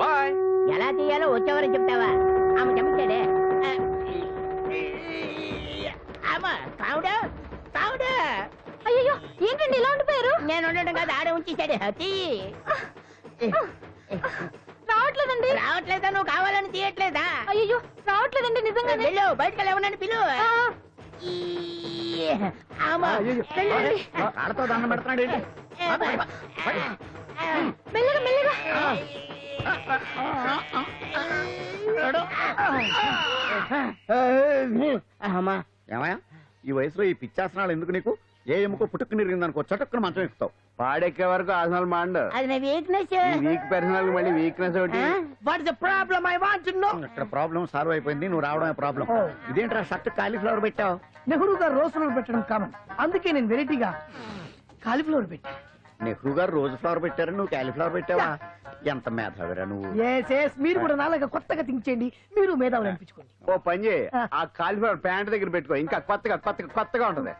Bye. ఎలా తీయాలో వచ్చేవారని చెప్తావా? ఆమె చెప్తాడే అమ్మా కావుడా కావుడా అయ్యో ఏంటండి ఇలా ఉండిపోయారు? నేను ఉండడం కాదు ఆడే ఉంచేసాడు తీ రావట్లేదండి. రావట్లేదా? నువ్వు కావాలని తీయట్లేదా? అయ్యో రావట్లేదండి నిజంగానే. వెళ్ళు బయటకు వెళ్ళమనండి పిలు. ఆ, ఈ, అమ్మా వెళ్ళండి. ఆడతో దండం పెడుతున్నాడు ఏంటి? మెల్లగా మెల్లగా. అమ్మా. ఏమయ్యా? ఈ వయసులో ఈ పిచ్చాసనాలు ఎందుకు నీకు? ఏ ఎముకో పుట్టుకు నిరిగిందనుకో చటుక్కున మంచం ఎక్కుతావు. పాడెక్కే వరకు ఆసనాలు మాండు. అది నా వీక్నెస్ ఈ వీక్ పర్సనల్ మళ్ళీ వీక్నెస్ ఒకటి. What the problem I want to know ఇక్కడ ప్రాబ్లం సాల్వ్ అయిపోయింది నువ్వు రావడమే ప్రాబ్లం ఇదేంట్రా షర్ట్ కాలీఫ్లవర్ పెట్టావు? నెహ్రూ గారు రోజ్ ఫ్లవర్ పెట్టడం కామన్ అందుకే నేను వెరైటీగా కాలీఫ్లవర్ పెట్టా. నెహ్రూ గారు రోజు ఫ్లవర్ పెట్టారు నువ్వు కాలీఫ్లవర్ పెట్టావా? ఎంత మేధావిరా నువ్వు. ఎస్ ఎస్ మీరు కూడా నాలాగా కొత్తగా థింక్ చేయండి. మీరు మేధావులు అనిపించుకోండి. ఓ పని చేయి ఆ కాలీఫ్లవర్ ప్యాంట్ దగ్గర పెట్టుకో. ఇంకా కొత్తగా కొత్తగా కొత్తగా ఉంటది.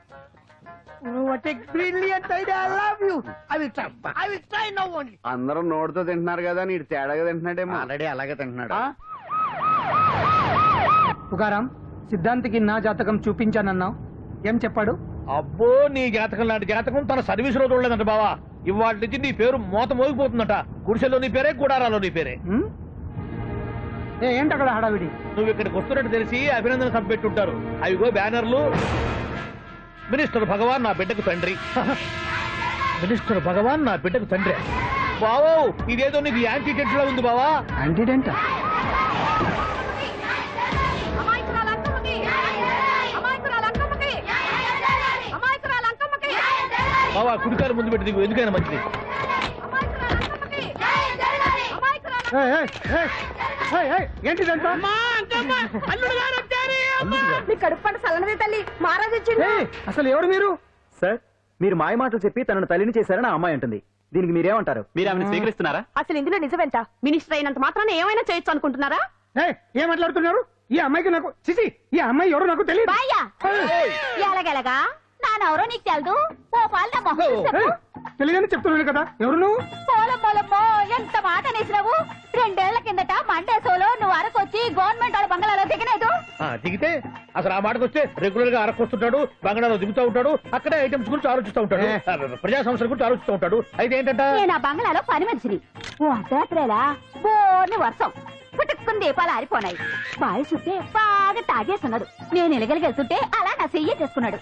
నౌ ఓన్లీ అందరూ నోటితో తింటున్నారు కదా నీడు తేడాగా తింటున్నాడేమో. ఆల్రెడీ అలాగే తింటున్నాడు. పుకారం సిద్ధాంతికి నా జాతకం చూపించానన్నావు. ఏం చెప్పాడు? అబ్బో నీ జాతకం లాంటి జాతకం తన సర్వీస్లో చూడలేదంట బావా. ఇవాళ నుంచి నీ పేరు మోత మోగిపోతుందట. గుడిసెలో నీ పేరే గుడారాలో నీ పేరే. ఏంటి అక్కడ హడావిడి? నువ్వు ఇక్కడికి వస్తున్నట్టు తెలిసి అభినందన సభ పెట్టుంటారు. అవిగో బ్యానర్లు. మినిస్టర్ భగవాన్ నా బిడ్డకు తండ్రి. మినిస్టర్ భగవాన్ నా బిడ్డకు తండ్రి. బావో ఇదేదో నీకు యాంటీ లో ఉంది బావా. యాంటీడెంట్ బావా కుడికారు ముందు పెట్టి దిగు ఎందుకైనా మంచిది. ఏంటిదంతా? మీ కడుపు పంట తల్లి. మహారాజు అసలు ఎవరు మీరు? సార్ మీరు మాయ మాటలు చెప్పి తనను తల్లిని చేశారని ఆ అమ్మాయి అంటుంది. దీనికి మీరేమంటారు? మీరు ఆమెను స్వీకరిస్తున్నారా? అసలు ఇందులో నిజమేంట మినిస్టర్ అయినంత మాత్రాన ఏమైనా చేయొచ్చు అనుకుంటున్నారా? ఏయ్, ఏం మాట్లాడుతున్నారు? ఈ అమ్మాయికి నాకు చిసి ఈ అమ్మాయి ఎవరు నాకు తెలియదు. ఎలాగెలగా? నానెవరో నీకు తెలదు? ఓ పాల మొహం చూసి చెప్పు. తెలియదని చెప్తున్నాను కదా ఎవరు నువ్వు? ఎంత మాట అనేసినావు? రెండేళ్ళ కిందట మండేసోలో నువ్వు అరకొచ్చి గవర్నమెంట్ వాళ్ళ బంగాళాలో దిగలేదు ఆ, దిగితే అసలు ఆ మాటకు వస్తే రెగ్యులర్గా అరకొస్తుంటాడు బంగాళాలో దిగుతూ ఉంటాడు అక్కడే ఐటమ్స్ గురించి ఆలోచిస్తూ ఉంటాడు ఆ, ప్రజా సంస్థల గురించి ఆలోచిస్తూ ఉంటాడు. అయితే ఏంటంట? నేను ఆ బంగ్లాలో పని మనిషిని. ఓ అర్ధరాత్రేలా బోర్ని వర్షం. పుట్టుకుని దీపాలు ఆరిపోనాయి. బావి చుట్టే బాగా తాగేస్తున్నాడు నేను ఎలగలిగెళ్తుంటే అలా నా చెయ్యి చేసుకున్నాడు.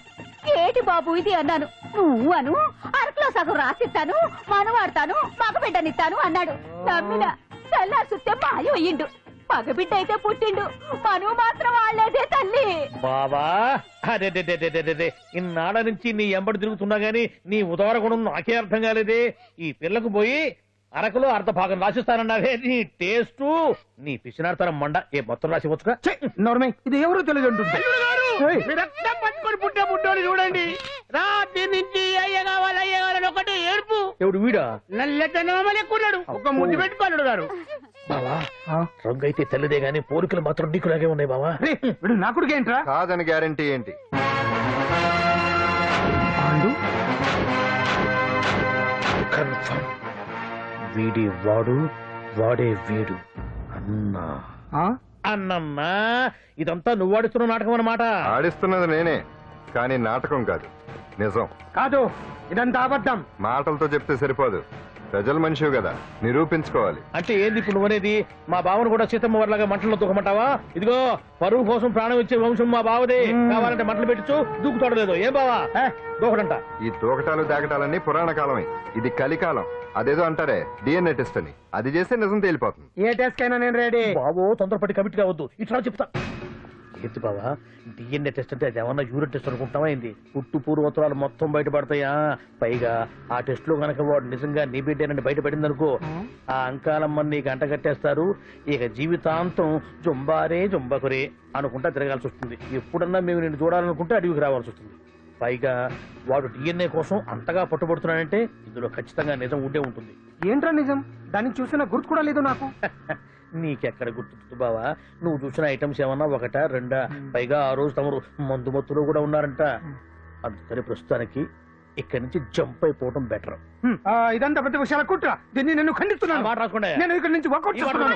ఏటి బాబు ఇది అన్నాను. నువ్వు అను అరకులో సగం రాసిస్తాను మనవాడతాను మగబిడ్డనిస్తాను అన్నాడు. నమ్మిన తెల్లారి చుట్టే మాయం అయ్యిండు. మగబిడ్డ అయితే పుట్టిండు. మనువు మాత్రం వాళ్ళేదే తల్లి. బాబా అదే. ఇన్నాళ్ళ నుంచి నీ ఎంబడి తిరుగుతున్నా గానీ నీ ఉదార గుణం నాకే అర్థం కాలేదే. ఈ పిల్లకు పోయి అరకులో అర్ధ భాగం రాసిస్తానన్నావే. నీ టేస్ట్ నీ పిచ్చినాడతనం మండ ఏ మొత్తం రాసి వచ్చుగా నోర్మే ఇది ఎవరు తెలియదు అంటుంది ఏయ్, రక్తం పట్టుకొని పుట్టే పుట్టోని చూడండి. రాత్రి నుంచి అయ్య కావాలి అయ్య కావాలని ఒకటే ఏడుపు. ఎవడు వీడా? నల్లెట్టనమ్మ లెక్కున్నాడు ఒక ముద్దు పెట్టుకోలేడు గారు బావా ఆ, రంగు అయితే తెల్లదే గానీ పోలికలు మాత్రం నీకులాగే ఉన్నాయి బావా. రే, వీడు నా కొడుకు ఏంట్రా? కాదని గ్యారంటీ ఏంటి? పాండు కన్ఫర్మ్. వీడి వాడు వాడే వీడు అన్నా. ఆ? అన్నమ్మా ఇదంతా నువ్వు ఆడుతున్న నాటకం అన్నమాట. ఆడిస్తున్నది నేనే కానీ నాటకం కాదు. నిజం. కాదు ఇదంతా అబద్ధం. మాటలతో చెప్తే సరిపోదు. ప్రజల మనిషివి కదా నిరూపించుకోవాలి. అంటే ఏంది ఇప్పుడు నువ్వనేది మా బావను కూడా సీతమ్మ వారిలాగా మంటల్లో దూకమంటావా ఇదిగో పరువు కోసం ప్రాణం ఇచ్చే వంశం మా బావదే. కావాలంటే మంటలు పెట్టచ్చు దూకుతాడలేదు ఏం బావా? దూకడంట. ఈ తూకటాలు దాకటాలన్నీ పురాణ కాలమే. ఇది కలికాలం. అదేదో అంటారే డిఎన్ఏ టెస్ట్ అని. అది చేస్తే నిజం తేలిపోతుంది. ఏ టెస్ట్ కైనా నేను రెడీ బావో తొందరపడి కమిట్ కావద్దు. ఇట్లా చెప్తా. ఏంటి బావా. డిఎన్ఏ టెస్ట్ అంటే అది ఏమన్నా యూరిన్ టెస్ట్ అనుకుంటావా ఏంది? పుట్టు పూర్వోత్తరాలు మొత్తం బయటపడతాయా? పైగా ఆ టెస్ట్లో గనక వాడు నిజంగా నీ బిడ్డేనని బయటపడింది అనుకో ఆ అంకాలమ్మని అంట కట్టేస్తారు. ఇక జీవితాంతం జుంబారే జుంబకురే అనుకుంటా తిరగాల్సి వస్తుంది. ఎప్పుడన్నా మేము నిన్ను చూడాలనుకుంటే అడవికి రావాల్సి వస్తుంది. పైగా వాడు డిఎన్ఏ కోసం అంతగా పట్టుబడుతున్నాడంటే ఇందులో ఖచ్చితంగా నిజం ఉండే ఉంటుంది. ఏంట్రా నిజం? దాన్ని చూసిన గుర్తు కూడా లేదు నాకు. నీకెక్కడ గుర్తుంది బావా? నువ్వు చూసిన ఐటమ్స్ ఏమన్నా ఒకటా రెండా? పైగా ఆ రోజు తమరు మందు మత్తులో కూడా ఉన్నారంట. అందుకని ప్రస్తుతానికి ఇక్కడి నుంచి జంప్ అయిపోవడం బెటర్. ఆ, ఇదంతా పెద్ద విషయాల కుట్ర దీన్ని నేను ఖండిస్తున్నాను. మాట నేను ఇక్కడ నుంచి వర్కౌట్ చేస్తున్నాను.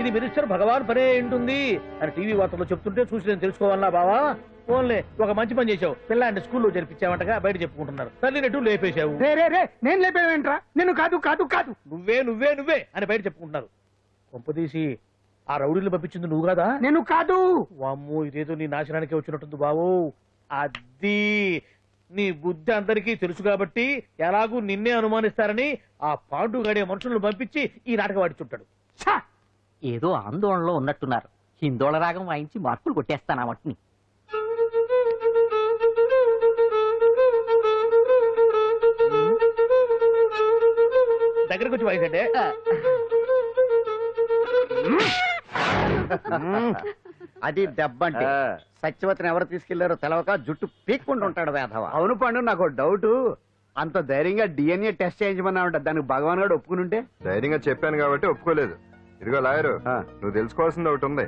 ఇది మినిస్టర్ భగవాన్ పనే ఉంటుంది అని టీవీ వార్తల్లో చెప్తుంటే చూసి నేను తెలుసుకోవాలా బావా? ఓన్లే ఒక మంచి పని చేశావు. పిల్లాన్ని స్కూల్లో జరిపించావంటగా బయట చెప్పుకుంటున్నారు. తల్లినట్టు లేపేశావు. రే రే రే నేను లేపేవేంట్రా? నేను కాదు కాదు కాదు. నువ్వే నువ్వే నువ్వే అని బయట చెప్పుకుంటున్నారు. కొంపదీసి ఆ రౌడీలు పంపించింది నువ్వు కదా? నేను కాదు. వామ్మో ఇదేదో నీ నాశనానికి వచ్చినట్టుంది బావు. అది నీ బుద్ధి అందరికీ తెలుసు కాబట్టి ఎలాగూ నిన్నే అనుమానిస్తారని ఆ పాండు గడే మనుషులను పంపించి ఈ నాటకం వాడిచుంటాడు ఛా! ఏదో ఆందోళనలో ఉన్నట్టున్నారు. హిందోళ రాగం వాయించి మార్కులు కొట్టేస్తాను ఆ మట్టిని దగ్గరకు వచ్చి వాయించండి. అది దెబ్బంటే. సత్యవతిని ఎవరు తీసుకెళ్ళారో తెలవక జుట్టు పీక్కుంటూ ఉంటాడు వేధవ. అవును పండు నాకు డౌట్. అంత ధైర్యంగా డిఎన్ఏ టెస్ట్ చేయించమన్నా ఉంటా దానికి భగవాన్ గారు ఒప్పుకుని ఉంటే ధైర్యంగా చెప్పాను కాబట్టి ఒప్పుకోలేదు. ఇదిగో లాయరు. నువ్వు తెలుసుకోవాల్సింది ఒకటి ఉంది.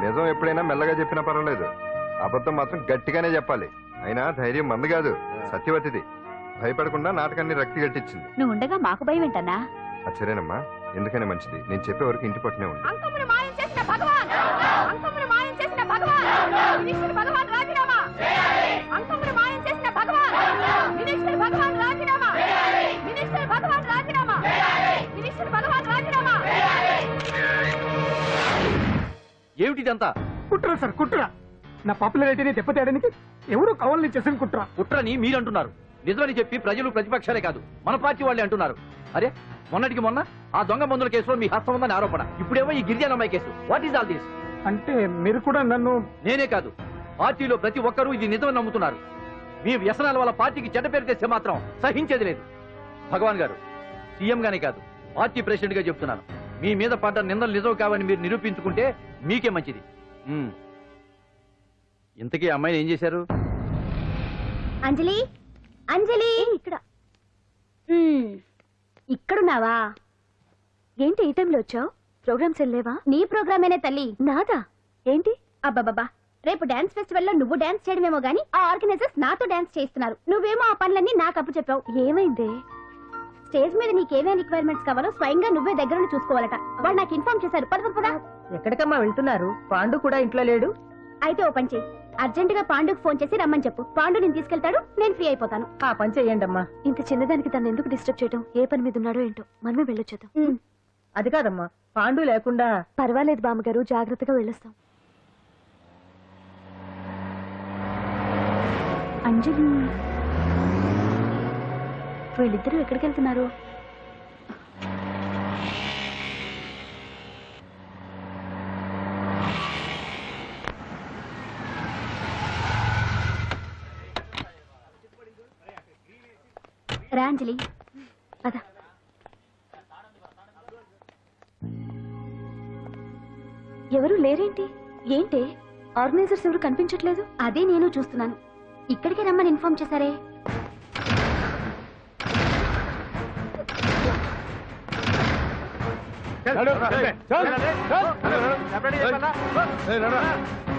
నిజం ఎప్పుడైనా మెల్లగా చెప్పినా పర్వాలేదు. అబద్ధం మాత్రం గట్టిగానే చెప్పాలి. అయినా ధైర్యం మంది కాదు. సత్యవతిది. భయపడకుండా నాటకాన్ని రక్తి గట్టించింది నువ్వు ఉండగా మాకు భయం ఏంటన్నా అచ్చరేనమ్మా ఎందుకనే మంచిది. నేను చెప్పే వరకు ఇంటి పట్టునే ఉంది ఏమిటిదంతా? కుట్ర సార్ కుట్ర. నా పాపులారిటీని దెబ్బతేయడానికి ఎవరు కవల్ని చేసిన కుట్ర. కుట్రని మీరంటున్నారు. నిజమని చెప్పి ప్రజలు ప్రతిపక్షాలే కాదు. మన పార్టీ వాళ్ళే అంటున్నారు. అరే మొన్నటికి మొన్న ఆ దొంగ మందుల కేసులో మీ హస్తం ఉందని ఆరోపణ. ఇప్పుడేమో ఈ గిరిజన అమ్మాయి case. What is all this అంటే మీరు కూడా నన్ను నేనే కాదు. పార్టీలో ప్రతి ఒక్కరూ ఇది నిజమని నమ్ముతున్నారు. మీ వ్యసనాల వల్ల పార్టీకి చెడ్డ పేరు తెస్తే మాత్రం సహించేది లేదు. భగవాన్ గారు సీఎం గానే కాదు. పార్టీ ప్రెసిడెంట్గా చెప్తున్నాను. మీ మీద పడ్డ నిందలు నిజం కావని మీరు నిరూపించుకుంటే మీకే మంచిది. ఇంతకీ అమ్మాయిని ఏం చేశారు? అంజలి? అంజలి? ఇక్కడ. ఇక్కడున్నావా? ఏంటి ఈ టైంలో వచ్చావు? ప్రోగ్రామ్స్ వెళ్ళేవా నీ ప్రోగ్రామేనే తల్లి. నాదా? ఏంటి? అబ్బాబాబా రేపు డాన్స్ ఫెస్టివల్లో నువ్వు డాన్స్ చేయడమేమో గానీ ఆ ఆర్గనైజర్స్ నాతో డాన్స్ చేయిస్తున్నారు. నువ్వేమో ఆ పనులన్నీ నాకు అప్పు చెప్పావు. ఏమైంది? స్టేజ్ మీద నీకేమేం రిక్వైర్మెంట్స్ కావాలో స్వయంగా నువ్వే దగ్గర నుండి చూసుకోవాలట. వాళ్ళు నాకు ఇన్ఫార్మ్ చేశారు. పద ఎక్కడికమ్మా వెళ్తున్నారు? పాండు కూడా ఇంట్లో లేడు? అయితే ఓ పని చెయ్యి అర్జెంట్గా పాండుకు ఫోన్ చేసి రమ్మని చెప్పు. పాండు నేను తీసుకెళ్తాడు నేను ఫ్రీ అయిపోతాను. ఆ పని చెయ్యండమ్మా. ఇంత చిన్నదానికి తను ఎందుకు డిస్టర్బ్ చేయడం ఏ పని మీద ఉన్నాడో ఏంటో? మనమే వెళ్ళొచ్చేద్దాం. అది కాదమ్మా పాండు లేకుండా పర్వాలేదు బామ్మగారు జాగ్రత్తగా వెళ్ళొస్తాం. అంజలి వీళ్ళిద్దరూ ఎక్కడికి వెళ్తున్నారు రాంజలి అదా ఎవరు లేరేంటి ఏంటి ఆర్గనైజర్స్ ఎవరు కనిపించట్లేదు అదే నేను చూస్తున్నాను ఇక్కడికి రమ్మని ఇన్ఫార్మ్ చేశారే చల్, చల్, చల్, చల్.